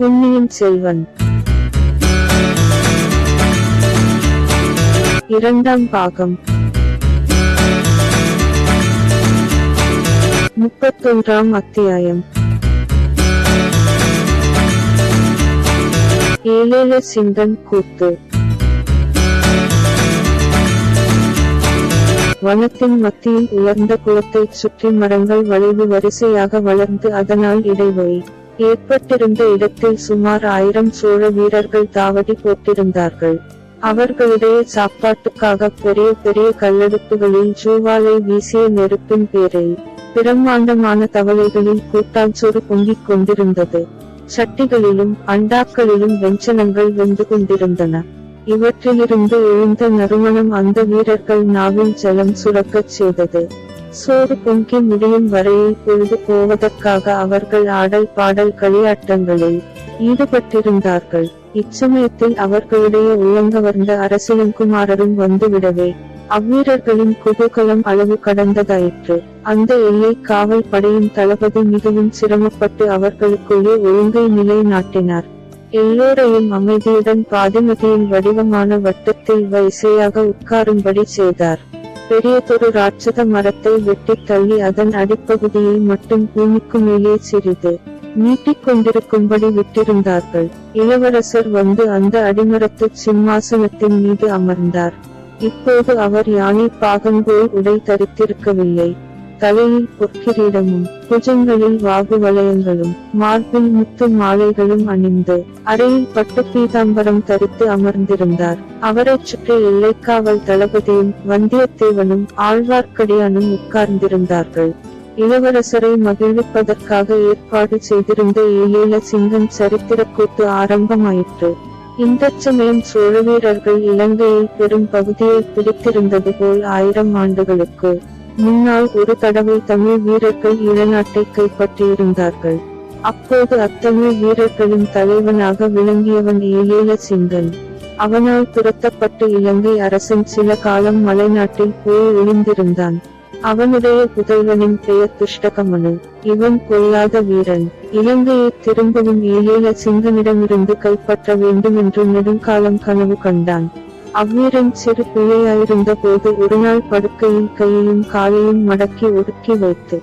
பொன்னியின் செல்வன். இரண்டாம் பாகம். முப்பத்தொன்றாம் அத்தியாயம். ஏழேல சிங்கன் கூத்து. வனத்தின் மத்தியில் உயர்ந்த குளத்தைச் சுற்றி மரங்கள் வளைவு வரிசையாக வளர்ந்து அதனால் இடைவெளி. ஏற்பட்டிருந்த இடத்தில் சுமார் ஆயிரம் சோழ வீரர்கள் தாவடி போட்டிருந்தார்கள். அவர்களிடையே சாப்பாட்டுக்காக பெரிய பெரிய கல்லெடுப்புகளில் ஜூவாலை வீசிய நெருப்பின் பேரில் பிரம்மாண்டமான தவளைகளில் கூட்டாஞ்சோறு பொங்கிக் கொண்டிருந்தது. சட்டிகளிலும் அண்டாக்களிலும் வெஞ்சனங்கள் வெந்து கொண்டிருந்தன. இவற்றிலிருந்து எழுந்த நறுமணம் அந்த வீரர்கள் நாவில் ஜலம் சுரக்கச் செய்தது. சோறு பொங்கி முடியும் வரையில் பொழுது போவதற்காக அவர்கள் ஆடல் பாடல் களியாட்டங்களில் ஈடுபட்டிருந்தார்கள். இச்சமயத்தில் அவர்களுடைய உள்ளங்கவர்ந்த அரசியங்குமாரரும் வந்துவிடவே அவ்வீரர்களின் குதூகலம் அளவு கடந்ததாயிற்று. அந்த எல்லை காவல் படையின் தளபதி மிகவும் சிரமப்பட்டு அவர்களுக்குள்ளே ஒழுங்கை நிலைநாட்டினார். எல்லோரையும் அமைதியுடன் பாதிமதியின் வடிவமான வட்டத்தில் வரிசையாக உட்காரும்படி செய்தார். பெரியதொரு ராட்சத மரத்தை வெட்டித் தள்ளி அதன் அடிப்பகுதியை மட்டும் பூமிக்கு மேலே சிறிது நீட்டிக்கொண்டிருக்கும்படி விட்டிருந்தார்கள். இளவரசர் வந்து அந்த அடிமரத்து சிம்மாசனத்தின் மீது அமர்ந்தார். இப்போது அவர் யானை பாகம்போல் உடை தரித்திருக்கவில்லை. தலையில் பொற்கிரீடமும் புஜங்களில் வாகு வளையங்களும் மார்பில் முத்து மாலைகளும் அணிந்து அறையில் பட்டு பீதாம்பரம் தரித்து அமர்ந்திருந்தார். அவரைச் சுற்றி எல்லைக்காவல் தளபதியும் வந்தியத்தேவனும் ஆழ்வார்க்கடியானும் உட்கார்ந்திருந்தார்கள். இளவரசரை மகிழ்விப்பதற்காக ஏற்பாடு செய்திருந்த ஏழேல சிங்கம் சரித்திரக்கூத்து ஆரம்பமாயிற்று. இந்த சமயம் சோழ வீரர்கள் இலங்கையில் பெரும் பகுதியை பிடித்திருந்தது போல் ஆயிரம் ஆண்டுகளுக்கு முன்னால் ஒரு தடவை தமிழ் வீரர்கள் ஈழநாட்டை கைப்பற்றியிருந்தார்கள். அப்போது அத்தமிழ் வீரர்களின் தலைவனாக விளங்கியவன் ஏழேல சிங்கன் அவனால் துரத்தப்பட்டு இலங்கை அரசன் சில காலம் மலைநாட்டில் போய் ஒளிந்திருந்தான். அவனுடைய புதல்வனின் பெயர் துஷ்டகமனு. இவன் கொல்லாத வீரன். இலங்கையை திரும்பவும் ஏழேல சிங்கனிடமிருந்து கைப்பற்ற வேண்டும் என்று நெடுங்காலம் கனவு கண்டான். அவ்வீரன் சிறு பிள்ளையாயிருந்த போது ஒருநாள் படுக்கையில் கையையும் காலையும் மடக்கி ஒடுக்கி வைத்து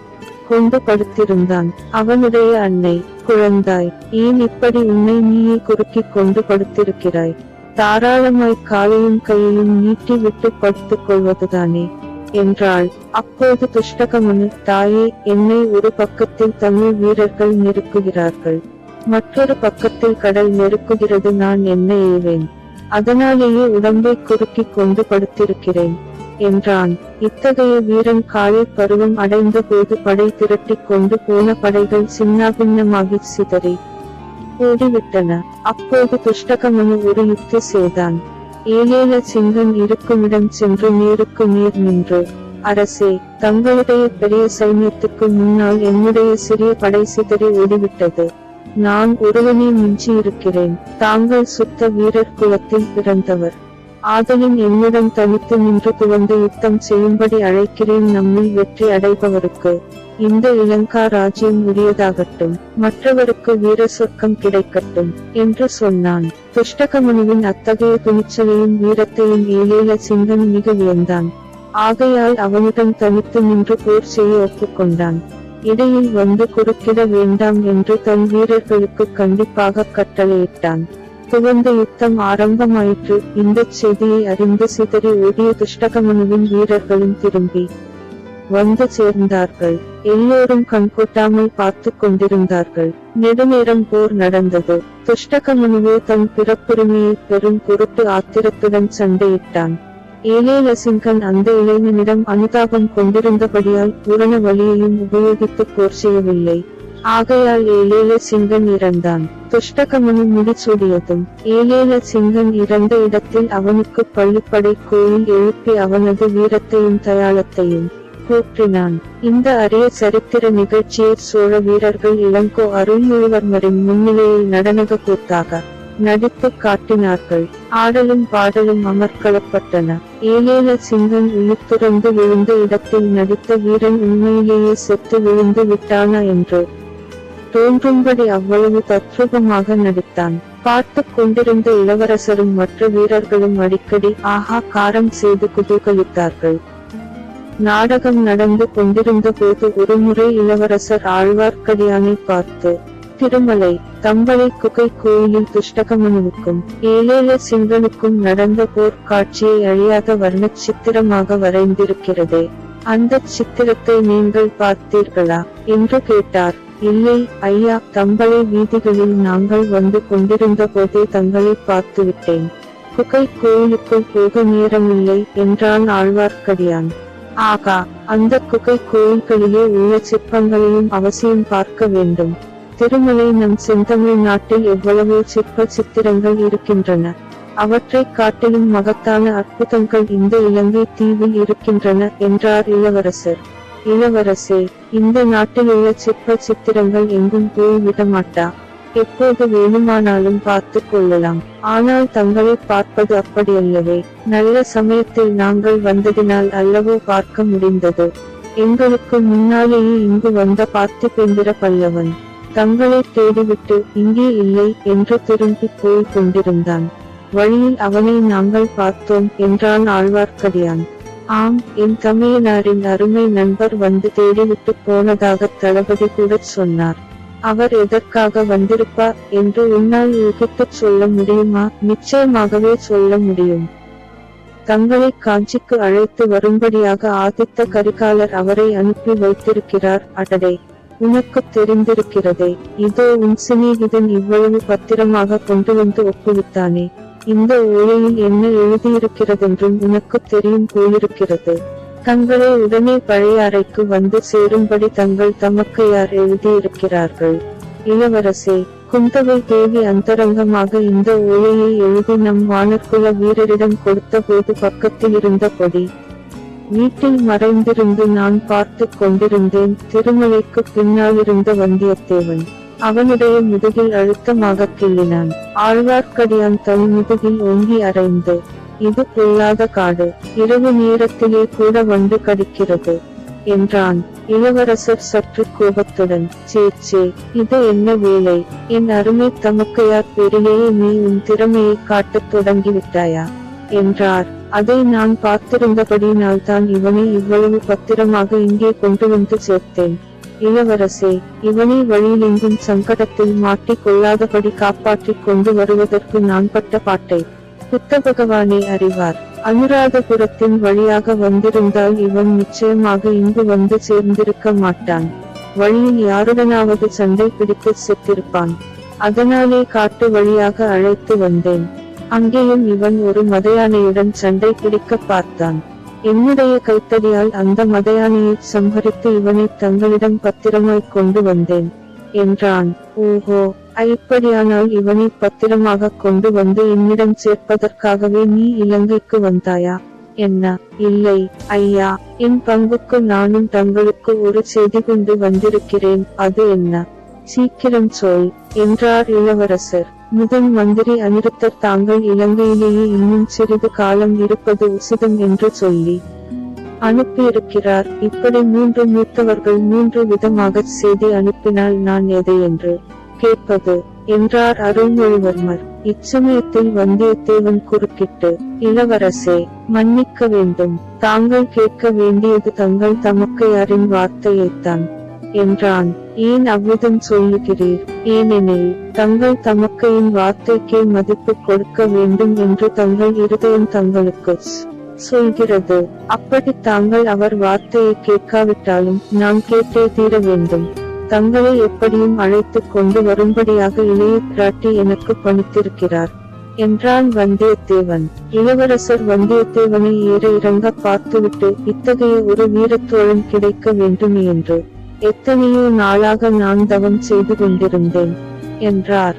கொண்டு படுத்திருந்தான். அவனுடைய அன்னை குழந்தாய் ஏன் இப்படி உன்னை நீயே குறுக்கிக் கொண்டு படுத்திருக்கிறாய்? தாராளமாய் காலையும் கையையும் நீட்டி விட்டு படுத்துக் கொள்வதுதானே? என்றாள். அப்போது துஷ்டகமனு தாயே என்னை ஒரு பக்கத்தில் தமிழ் வீரர்கள் நெருக்குகிறார்கள். மற்றொரு பக்கத்தில் கடல் நெருக்குகிறது நான் என்ன ஏவேன்? அதனாலேயே உடம்பை குறுக்கிக் கொண்டு படுத்திருக்கிறேன் என்றான். இத்தகைய வீரன் காலை பருவம் அடைந்த போது படை திரட்டிக் கொண்டு போன படைகள் சின்னாபின்னமாகி சிதறி ஓடிவிட்டன. அப்போது துஷ்டகமனு ஒரு யுக்தி செய்தான். ஏழேல சிங்கன் இருக்குமிடம் சென்று நேருக்கு நேர் நின்று அரசே தங்களுடைய பெரிய சைன்யத்துக்கு முன்னால் என்னுடைய சிறிய படை சிதறி ஓடிவிட்டது. நான் ஒருவனே மிஞ்சி இருக்கிறேன். தாங்கள் சுத்த வீரர் குலத்தில் பிறந்தவர். ஆதலின் என்னுடன் தனித்து நின்று துவந்து யுத்தம் செய்யும்படி அழைக்கிறேன். நம்மில் வெற்றி அடைபவருக்கு இந்த இலங்கா ராஜ்யம் உரியதாகட்டும். மற்றவருக்கு வீர சொர்க்கம் கிடைக்கட்டும் என்று சொன்னான். துஷ்டகமனுவின் அத்தகைய துணிச்சலையும் வீரத்தையும் ஏலேல சிங்கன் மிக வியந்தான். ஆகையால் அவனுடன் தனித்து நின்று போர் செய்ய ஒப்புக்கொண்டான். இடையில் வந்து குறுக்கிட வேண்டாம் என்று தன் வீரர்களுக்கு கண்டிப்பாக கட்டளையிட்டான். துவந்த யுத்தம் ஆரம்பமாயிற்று இந்தச் செய்தியை அறிந்து சிதறி ஓடிய துஷ்டகமனுவின் வீரர்களும் திரும்பி வந்து சேர்ந்தார்கள். எல்லோரும் கண்கொட்டாமல் பார்த்து கொண்டிருந்தார்கள். நெடுநேரம் போர் நடந்தது. துஷ்டகமனுவே தன் பிறப்புரிமையை பெரும் பொருட்டு ஆத்திரத்துடன் சண்டையிட்டான். ஏலேலசிங்கன் அந்த இளைஞனிடம் அனுதாபம் கொண்டிருந்தபடியால் பூரண வழியையும் உபயோகித்து போர் செய்யவில்லை. ஆகையால் ஏலேல சிங்கன் இறந்தான். துஷ்டகமனு முடிச்சூடியதும் ஏலேல சிங்கன் இறந்த இடத்தில் அவனுக்கு பள்ளிப்படை கோயில் எழுப்பி அவனது வீரத்தையும் தயாளத்தையும் போற்றினான் இந்த அரிய சரித்திர நிகழ்ச்சியை சோழ வீரர்கள் இளங்கோ அருள்மொழிவர்மரின் முன்னிலையில் நடனக கூத்தாக நடித்து காட்டினார்கள். ஆடலும் பாடலும் அமர்க்களப்பட்டன. ஏலேல சிங்கன் உயிர்த்துறந்து விழுந்த இடத்தில் நடித்த வீரன் உண்மையிலேயே செத்து விழுந்து விட்டானா என்று தோன்றும்படி அவ்வளவு தத்ரூபமாக நடித்தான். பார்த்துக் கொண்டிருந்த இளவரசரும் மற்ற வீரர்களும் அடிக்கடி ஆஹா காரம் செய்து குதூகலித்தார்கள். நாடகம் நடந்து கொண்டிருந்த போது ஒருமுறை இளவரசர் ஆழ்வார்க்கடியானை பார்த்து திருமலை தம்பளை குகை கோயிலில் துஷ்டகமனுக்கும் ஏழேல சிங்கனுக்கும் நடந்த போர் காட்சியை அழியாத வர்ணச் சித்திரமாக வரைந்திருக்கிறதே. அந்த சித்திரத்தை நீங்கள் பார்த்தீர்களா? என்று கேட்டார். இல்லை ஐயா தம்பளை வீதிகளில் நாங்கள் வந்து கொண்டிருந்த போதே தங்களை பார்த்து விட்டேன் குகை கோயிலுக்குள் போக நேரமில்லை என்றான் ஆழ்வார்க்கடியான். ஆகா அந்த குகை கோயில்களிலே உள்ள சிற்பங்களையும் அவசியம் பார்க்க வேண்டும். திருமலை நம் செந்தமிழ் நாட்டில் எவ்வளவோ சிற்ப சித்திரங்கள் இருக்கின்றன. அவற்றை காட்டிலும் மகத்தான அற்புதங்கள் இந்த இலங்கை தீவில் இருக்கின்றன என்றார் இளவரசர். இளவரசே இந்த நாட்டிலுள்ள சிற்ப சித்திரங்கள் எங்கும் போய் விடமாட்டா? எப்போது வேணுமானாலும் பார்த்து கொள்ளலாம். ஆனால் தங்களை பார்ப்பது அப்படியல்லவே. நல்ல சமயத்தில் நாங்கள் வந்ததினால் அல்லவோ பார்க்க முடிந்தது. எங்களுக்கு முன்னாலேயே இங்கு வந்த பார்த்திபேந்திர பல்லவன். தங்களை தேடிவிட்டு இங்கே இல்லை என்று திரும்பி போய் கொண்டிருந்தான். வழியில் அவனை நாங்கள் பார்த்தோம் என்றான் ஆழ்வார்க்கடியான் ஆம் என் தமையனாரின் அருமை நண்பர் வந்து தேடிவிட்டு போனதாக தளபதி கூட சொன்னார். அவர் எதற்காக வந்திருப்பார் என்று உன்னால் யூகித்துச் சொல்ல முடியுமா? நிச்சயமாகவே சொல்ல முடியும். தங்களை காஞ்சிக்கு அழைத்து வரும்படியாக ஆதித்த கரிகாலர் அவரை அனுப்பி வைத்திருக்கிறார் அடடே! உனக்கு தெரிந்திருக்கிறதே. இதோ உன் சிநேகிதன் இவ்வளவு பத்திரமாக கொண்டு வந்து ஒப்புவித்தானே. இந்த ஓலையில் என்ன எழுதியிருக்கிறதென்றும் உனக்கு தெரியும் போலிருக்கிறது தங்களை உடனே பழைய அறைக்கு வந்து சேரும்படி தங்கள் தமக்கு யார் எழுதியிருக்கிறார்கள். இளவரசே குந்தவை தேவி அந்தரங்கமாக இந்த ஓலையை எழுதி நம் வானர்குல வீரரிடம் கொடுத்த போது பக்கத்தில் இருந்த கொடி வீட்டில் மறைந்திருந்து நான் பார்த்துக் கொண்டிருந்தேன். திருமலைக்கு பின்னாலிருந்த வந்தியத்தேவன் அவனுடைய முதுகில் அழுத்தமாக கிள்ளினான். ஆழ்வார்க்கடியான் தன் முதுகில் ஓங்கி அறைந்து இது பொல்லாத காடு இரவு நேரத்திலே கூட வண்டு கடிக்கிறது என்றான். இளவரசர் சற்று கோபத்துடன் சே சே இது என்ன வேலை? என் அருமை தமக்கையார் பேரிலேயே நீ உன் திறமையை காட்டத் தொடங்கிவிட்டாயா? என்றார். அதை நான் பார்த்திருந்தபடியினால் தான் இவனை இவ்வளவு பத்திரமாக இங்கே கொண்டு வந்து சேர்த்தேன். இளவரசே இவனை வழியிலெங்கும் சங்கடத்தில் மாட்டிக் கொள்ளாதபடி காப்பாற்றிக் கொண்டு வருவதற்கு நான் பட்ட பாட்டை. புத்த பகவானே அறிவார். அனுராதபுரத்தின் வழியாக வந்திருந்தால் இவன் நிச்சயமாக இங்கு வந்து சேர்ந்திருக்க மாட்டான். வழியில் யாருடனாவது சண்டை பிடித்து செத்திருப்பான். அதனாலே காட்டு வழியாக அழைத்து வந்தேன். அங்கேயும் இவன் ஒரு மதையானையுடன் சண்டை பிடிக்க பார்த்தான். என்னுடைய கைத்தடியால் அந்த மதையானையை சம்ஹரித்து இவனை தங்களிடம் பத்திரமாய் கொண்டு வந்தேன் என்றான். ஓஹோ இப்படியானால் இவனை பத்திரமாக கொண்டு வந்து என்னிடம் சேர்ப்பதற்காகவே நீ இலங்கைக்கு வந்தாயா? என்ன? இல்லை. ஐயா என் பங்குக்கு நானும் தங்களுக்கு ஒரு செய்தி கொண்டு வந்திருக்கிறேன். அது என்ன? சீக்கிரம் சொல் என்றார் இளவரசர். முதன் மந்திரி அனிருத்தர் தாங்கள் இலங்கையிலேயே இன்னும் சிறிது காலம் இருப்பது உசிதம் என்று சொல்லி அனுப்பியிருக்கிறார். இப்படி மூன்று மூத்தவர்கள் மூன்று விதமாக செய்தி அனுப்பினால் நான் எதை என்று கேட்பது என்றார் அருள்மொழிவர்மர். இச்சமயத்தில் வந்தியத்தேவன் குறுக்கிட்டு இளவரசே மன்னிக்க வேண்டும். தாங்கள் கேட்க வேண்டியது தங்கள் தமக்கையாரின் வார்த்தையைத்தான் என்றான். ஏன் அவ்விதம் சொல்லுகிறீர்? ஏனெனில் தங்கள் தமக்கையின் வார்த்தைக்கே மதிப்பு கொடுக்க வேண்டும் என்று தங்கள் இருதயம் தங்களுக்கு சொல்கிறது. அப்படி தாங்கள் அவர் வார்த்தையை கேட்காவிட்டாலும் நான் கேட்டே தீர வேண்டும். தங்களை எப்படியும் அழைத்து கொண்டு வரும்படியாக இளைய பிராட்டி எனக்கு பணித்திருக்கிறார். என்றான் வந்தியத்தேவன். இளவரசர் வந்தியத்தேவனை ஏற இறங்க பார்த்துவிட்டு இத்தகைய ஒரு வீரத்தோழன் கிடைக்க வேண்டும் என்று எத்தனையோ நாளாக நான் தவம் செய்து கொண்டிருந்தேன் என்றார்.